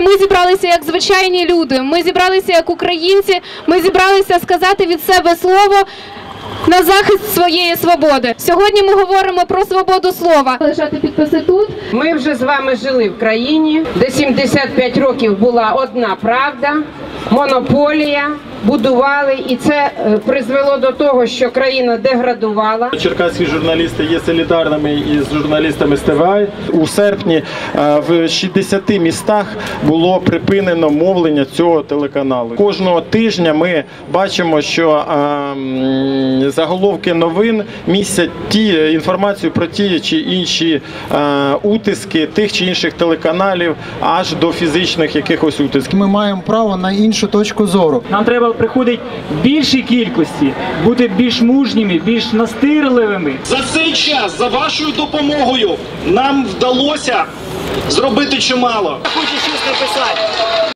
Ми зібралися як звичайні люди. Ми зібралися як українці. Ми зібралися сказати від себе слово. На захист своєї свободи сьогодні ми говоримо про свободу слова. Лишати підписи тут. Ми вже з вами жили в країні, де 75 років була одна правда, монополія, будували, і це е, призвело до того, що країна деградувала. Черкаські журналісти є солідарними із журналістами з ТВА. У серпні е, в 60 містах було припинено мовлення цього телеканалу. Кожного тижня ми бачимо, що е, м, заголовки новин містять ті е, інформацію про ті чи інші е, утиски тих чи інших телеканалів, аж до фізичних якихось утисків. Ми маємо право на іншу точку зору. Нам треба приходить більшій кількості, бути більш мужніми, більш настирливими. За цей час, за вашою допомогою, нам вдалося зробити чимало. Хочу щось написати.